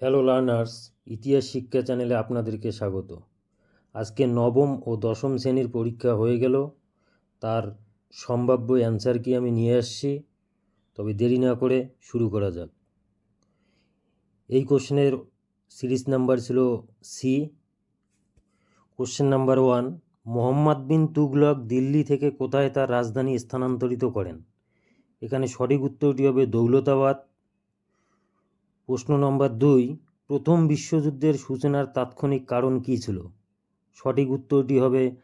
Hello learners ইতিহাস শিক্ষা চ্যানেলে আপনাদেরকে স্বাগত। আজকে নবম ও দশম শ্রেণির পরীক্ষা হয়ে গেল। তার সম্ভাব্য অ্যান্সার কি আমি নিয়ে আসছি? তবে দেরি না করে শুরু করা যাক। এই কোশ্চেনের সিরিজ নাম্বার ছিল C question number one, Muhammad bin Tughlaq Delhi থেকে কোথায় তার রাজধানী স্থানান্তরিত করেন? এখানে সঠিক উত্তরটি হবে দৌলতাবাদ। প্রশ্ন নম্বর দুই, প্রথম বিশ্বযুদ্ধের সূচনার তাৎক্ষণিক কারণ কী ছিল? সঠিক উত্তরটি হবে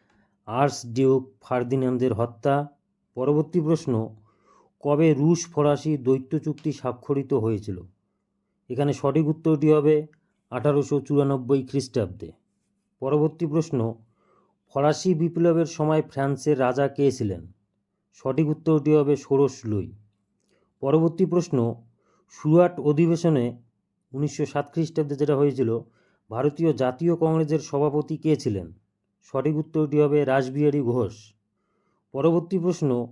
আর্স ডিউক ফার্দিনান্দের হত্যা। পরবর্তী প্রশ্ন, কবে রুশ ফরাসি দ্বৈত চুক্তি স্বাক্ষরিত হয়েছিল? এখানে সঠিক উত্তরটি হবে আঠারোশো চুরানব্বই খ্রিস্টাব্দে। পরবর্তী প্রশ্ন, ফরাসি বিপ্লবের সময় ফ্রান্সের রাজা কে ছিলেন? সঠিক উত্তরটি হবে ষোড়শ লুই। পরবর্তী প্রশ্ন সুরাট অধিবেশনে উনিশশো সাত খ্রিস্টাব্দে যেটা হয়েছিল, ভারতীয় জাতীয় কংগ্রেসের সভাপতি কে ছিলেন? সঠিক উত্তরটি হবে রাসবিহারী ঘোষ। পরবর্তী প্রশ্ন,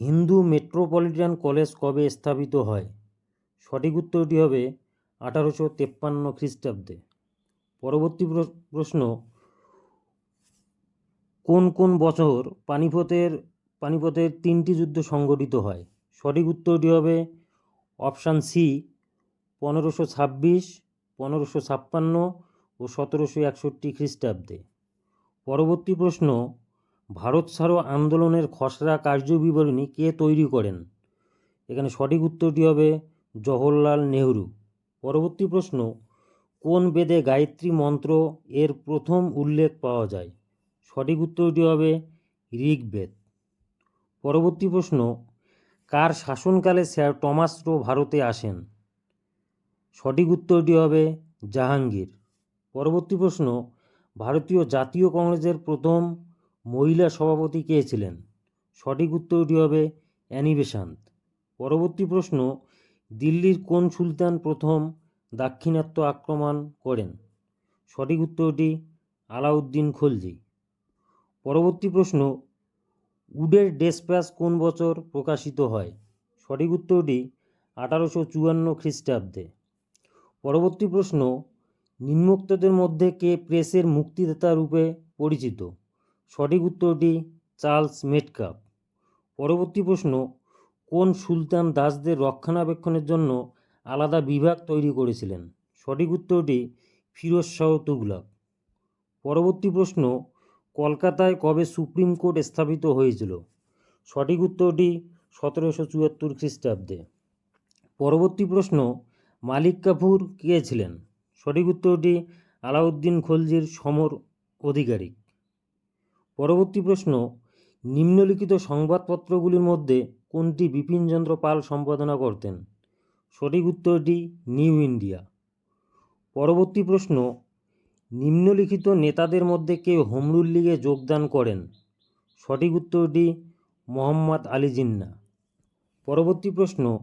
হিন্দু মেট্রোপলিটন কলেজ কবে স্থাপিত হয়? সঠিক উত্তরটি হবে আঠারোশো তেপ্পান্ন খ্রিস্টাব্দে। পরবর্তী প্র- প্রশ্ন, কোন কোন বছর পানিপথের পানিপথের তিনটি যুদ্ধ সংগঠিত হয়? সঠিক উত্তরটি হবে অপশান সি, পনেরোশো ছাব্বিশ, পনেরোশো ছাপ্পান্ন ও সতেরোশো একষট্টি খ্রিস্টাব্দে। পরবর্তী প্রশ্ন, ভারত ছাড়ো আন্দোলনের খসড়া কার্যবিবরণী কে তৈরি করেন? এখানে সঠিক উত্তরটি হবে জওহরলাল নেহরু। পরবর্তী প্রশ্ন, কোন বেদে গায়ত্রী মন্ত্র এর প্রথম উল্লেখ পাওয়া যায়? সঠিক উত্তরটি হবে ঋগ্বেদ। পরবর্তী প্রশ্ন কার শাসনকালে স্যার টমাস রো ভারতে আসেন? সঠিক উত্তরটি হবে জাহাঙ্গীর। পরবর্তী প্রশ্ন, ভারতীয় জাতীয় কংগ্রেসের প্রথম মহিলা সভাপতি কে ছিলেন? সঠিক উত্তরটি হবে অ্যানি বেসান্ত পরবর্তী প্রশ্ন, দিল্লির কোন সুলতান প্রথম দাক্ষিণাত্য আক্রমণ করেন? সঠিক উত্তরটি আলাউদ্দিন খলজি। পরবর্তী প্রশ্ন উডের ডেসপ্যাচ কোন বছর প্রকাশিত হয়? সঠিক উত্তরটি আঠারোশো চুয়ান্ন খ্রিস্টাব্দে। পরবর্তী প্রশ্ন, নিম্নোক্তদের মধ্যে কে প্রেসের মুক্তিদাতা রূপে পরিচিত? সঠিক উত্তরটি চার্লস মেটকাপ। পরবর্তী প্রশ্ন, কোন সুলতান দাসদের রক্ষণাবেক্ষণের জন্য আলাদা বিভাগ তৈরি করেছিলেন? সঠিক উত্তরটি ফিরোজ শাহ তুগলক। পরবর্তী প্রশ্ন কলকাতায় কবে সুপ্রিম কোর্ট স্থাপিত হয়েছিল? সঠিক উত্তরটি সতেরোশো চুয়াত্তর খ্রিস্টাব্দে। পরবর্তী প্রশ্ন, মালিক কাফুর কে ছিলেন? সঠিক উত্তরটি আলাউদ্দিন খলজির সমর অধিকারী পরবর্তী প্রশ্ন, নিম্নলিখিত সংবাদপত্রগুলির মধ্যে কোনটি বিপিনচন্দ্র পাল সম্পাদনা করতেন? সঠিক উত্তরটি নিউ ইন্ডিয়া। পরবর্তী প্রশ্ন নিম্নলিখিত নেতাদের মধ্যে কে হোমরুল লীগে যোগদান করেন। সঠিক উত্তরটি মোহাম্মদ আলী জিন্না। পরবর্তী প্রশ্ন,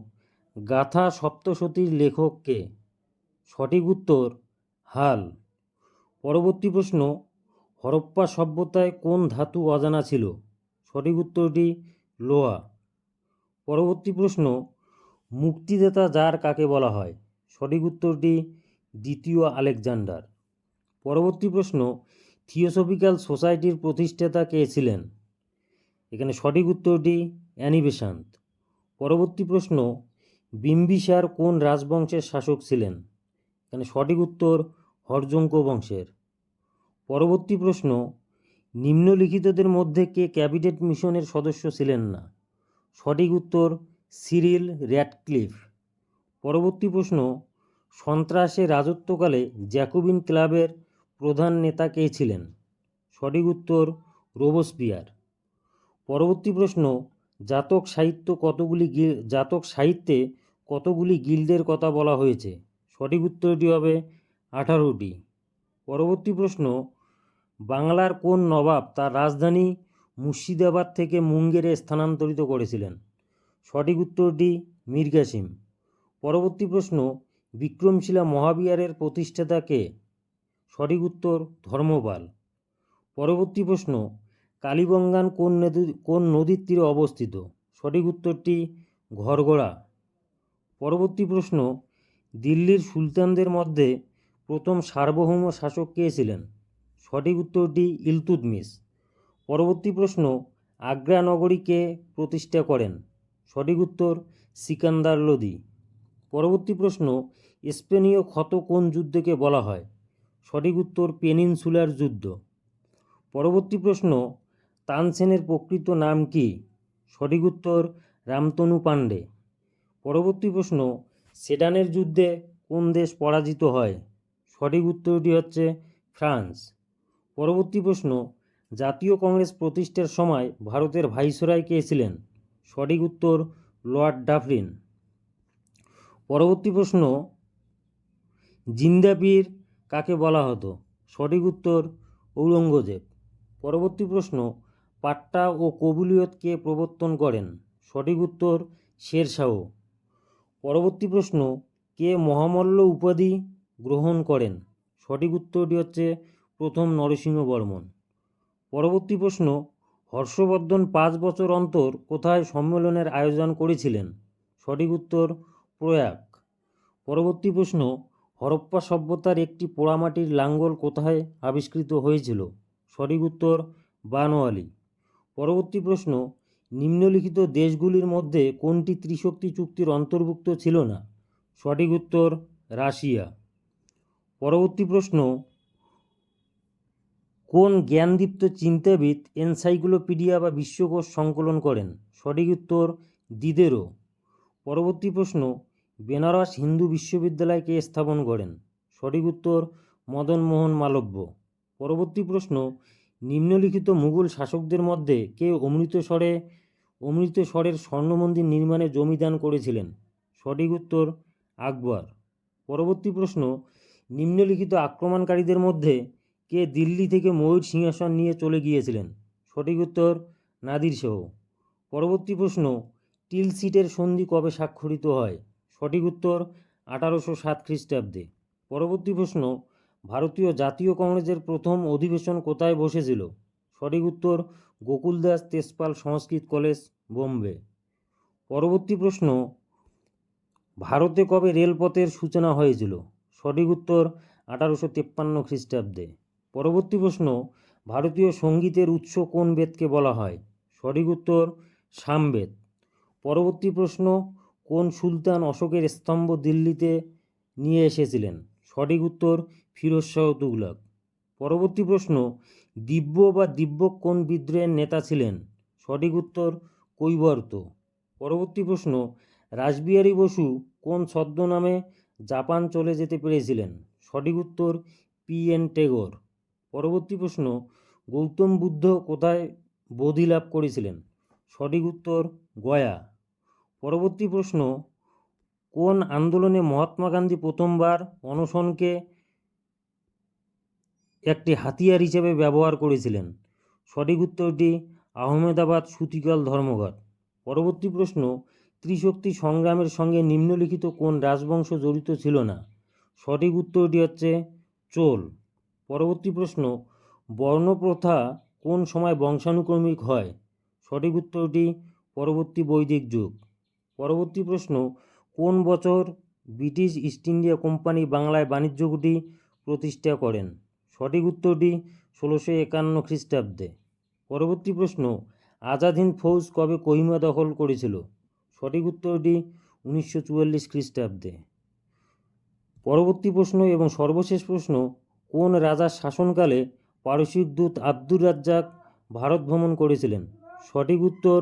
গাথা সপ্তশতীর লেখক কে? সঠিক উত্তর, হাল। পরবর্তী প্রশ্ন, হরপ্পা সভ্যতায় কোন ধাতু অজানা ছিল? সঠিক উত্তরটি, লোহা। পরবর্তী প্রশ্ন, মুক্তিদাতা যার কাকে বলা হয়? সঠিক উত্তরটি, দ্বিতীয় আলেকজান্ডার। পরবর্তী প্রশ্ন, থিওসফিক্যাল সোসাইটির প্রতিষ্ঠাতা কে ছিলেন? এখানে সঠিক উত্তরটি, অ্যানি বেসান্ত পরবর্তী প্রশ্ন, বিম্বিসার কোন রাজবংশের শাসক ছিলেন? এখানে সঠিক উত্তর, হরজঙ্ক বংশের। পরবর্তী প্রশ্ন, নিম্নলিখিতদের মধ্যে কে ক্যাবিনেট মিশনের সদস্য ছিলেন না? সঠিক উত্তর, সিরিল র্যাডক্লিফ। পরবর্তী প্রশ্ন, সন্ত্রাসে রাজত্বকালে জ্যাকোবিন ক্লাবের প্রধান নেতা কে ছিলেন? সঠিক উত্তর রোবোস্পিয়ার পরবর্তী প্রশ্ন, জাতক সাহিত্য কতগুলি গিল- জাতক সাহিত্যে কতগুলি গিল্ডের কথা বলা হয়েছে? সঠিক উত্তরটি হবে আঠারোটি। পরবর্তী প্রশ্ন, বাংলার কোন নবাব তার রাজধানী মুর্শিদাবাদ থেকে মুঙ্গেরে স্থানান্তরিত করেছিলেন? সঠিক উত্তরটি, মীর কাসিম। পরবর্তী প্রশ্ন, বিক্রমশিলা মহাবিহারের প্রতিষ্ঠাতা কে? সঠিক উত্তর ধর্মপাল পরবর্তী প্রশ্ন কালীবঙ্গান কোন নদী, কোন নদীর তীরে অবস্থিত? সঠিক উত্তরটি ঘরগড়া। পরবর্তী প্রশ্ন, দিল্লির সুলতানদের মধ্যে প্রথম সার্বভৌম শাসক কে ছিলেন? সঠিক উত্তরটি ইলতুৎমিশ। পরবর্তী প্রশ্ন আগ্রা নগরী কে প্রতিষ্ঠা করেন? সঠিক উত্তর, সিকান্দার লোদি পরবর্তী প্রশ্ন, স্পেনীয় ক্ষত কোন যুদ্ধকে বলা হয়? সঠিক উত্তর পেনিনসুলার যুদ্ধ। পরবর্তী প্রশ্ন, তানসেনের প্রকৃত নাম কি? সঠিক উত্তর, রামতনু পাণ্ডে। পরবর্তী প্রশ্ন, সেডানের যুদ্ধে কোন দেশ পরাজিত হয়? সঠিক উত্তরটি হচ্ছে ফ্রান্স। পরবর্তী প্রশ্ন, জাতীয় কংগ্রেস প্রতিষ্ঠার সময় ভারতের ভাইসরয় কে ছিলেন? সঠিক উত্তর, লর্ড ডাফরিন। পরবর্তী প্রশ্ন জিন্দাপীর কাকে বলা হতো? সঠিক উত্তর ঔরঙ্গজেব। পরবর্তী প্রশ্ন, পাট্টা ও কবুলিয়ত কে প্রবর্তন করেন? সঠিক উত্তর, শেরশাহ। পরবর্তী প্রশ্ন, কে মহামল্ল উপাধি গ্রহণ করেন? সঠিক উত্তরটি হচ্ছে প্রথম নরসিংহ বর্মন। পরবর্তী প্রশ্ন, হর্ষবর্ধন পাঁচ বছর অন্তর কোথায় সম্মেলনের আয়োজন করেছিলেন? সঠিক উত্তর, প্রয়াগ। পরবর্তী প্রশ্ন হরপ্পা সভ্যতার একটি পোড়ামাটির লাঙ্গল কোথায় আবিষ্কৃত হয়েছিল? সঠিক উত্তর, বানোয়ালি। পরবর্তী প্রশ্ন, নিম্নলিখিত দেশগুলির মধ্যে কোনটি ত্রিশক্তি চুক্তির অন্তর্ভুক্ত ছিল না? সঠিক উত্তর, রাশিয়া। পরবর্তী প্রশ্ন, কোন জ্ঞানদীপ্ত চিন্তাবিদ এনসাইক্লোপিডিয়া বা বিশ্বকোষ সংকলন করেন? সঠিক উত্তর দিদেরও পরবর্তী প্রশ্ন বেনারস হিন্দু বিশ্ববিদ্যালয়কে স্থাপন করেন? সঠিক উত্তর মদন মোহন মালব্য। পরবর্তী প্রশ্ন, নিম্নলিখিত মুঘল শাসকদের মধ্যে কে অমৃতসরে অমৃতসরের স্বর্ণমন্দির নির্মাণে জমিদান করেছিলেন? সঠিক উত্তর, আকবর। পরবর্তী প্রশ্ন, নিম্নলিখিত আক্রমণকারীদের মধ্যে কে দিল্লি থেকে ময়ূর সিংহাসন নিয়ে চলে গিয়েছিলেন? সঠিক উত্তর, নাদির শাহ পরবর্তী প্রশ্ন টিলসিটের সন্ধি কবে স্বাক্ষরিত হয়? সঠিক উত্তর আঠারোশো সাত খ্রিস্টাব্দে। পরবর্তী প্রশ্ন, ভারতীয় জাতীয় কংগ্রেসের প্রথম অধিবেশন কোথায় বসেছিল? সঠিক উত্তর গোকুলদাস তেজপাল সংস্কৃত কলেজ, বোম্বে। পরবর্তী প্রশ্ন, ভারতে কবে রেলপথের সূচনা হয়েছিল? সঠিক উত্তর, আঠারোশো তেপ্পান্ন খ্রিস্টাব্দে। পরবর্তী প্রশ্ন, ভারতীয় সঙ্গীতের উৎস কোন বেদকে বলা হয়? সঠিক উত্তর, সামবেদ। পরবর্তী প্রশ্ন কোন সুলতান অশোকের স্তম্ভ দিল্লিতে নিয়ে এসেছিলেন? সঠিক উত্তর, ফিরোজ শাহ তুগলক। পরবর্তী প্রশ্ন, দিব্য বা দিব্য কোন বিদ্রোহের নেতা ছিলেন? সঠিক উত্তর, কৈবর্ত। পরবর্তী প্রশ্ন, রাসবিহারী বসু কোন ছদ্মনামে জাপান চলে যেতে পেরেছিলেন? সঠিক উত্তর, পি এন টেগর। পরবর্তী প্রশ্ন, গৌতম বুদ্ধ কোথায় বোধি লাভ করেছিলেন? সঠিক উত্তর, গয়া। পরবর্তী প্রশ্ন, কোন আন্দোলনে মহাত্মা গান্ধী প্রথমবার অনশনকে একটি হাতিয়ার হিসেবে ব্যবহার করেছিলেন? সঠিক উত্তরটি, আহমেদাবাদ সুতিকাল ধর্মঘট। পরবর্তী প্রশ্ন, ত্রিশক্তি সংগ্রামের সঙ্গে নিম্নলিখিত কোন রাজবংশ জড়িত ছিল না? সঠিক উত্তরটি হচ্ছে চোল। পরবর্তী প্রশ্ন, বর্ণপ্রথা কোন সময় বংশানুক্রমিক হয়? সঠিক উত্তরটি, পরবর্তী বৈদিক যুগ। পরবর্তী প্রশ্ন, কোন বছর ব্রিটিশ ইস্ট ইন্ডিয়া কোম্পানি বাংলায় বাণিজ্য কুটি প্রতিষ্ঠা করেন? সঠিক উত্তরটি ষোলোশো একান্ন খ্রিস্টাব্দে। পরবর্তী প্রশ্ন, আজাদ হিন্দ ফৌজ কবে কোহিমা দখল করেছিল? সঠিক উত্তরটি উনিশশো চুয়াল্লিশ খ্রিস্টাব্দে। পরবর্তী প্রশ্ন এবং সর্বশেষ প্রশ্ন, কোন রাজার শাসনকালে পারসিক দূত আব্দুর রাজ্জাক ভারত ভ্রমণ করেছিলেন? সঠিক উত্তর,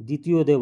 দ্বিতীয় দেব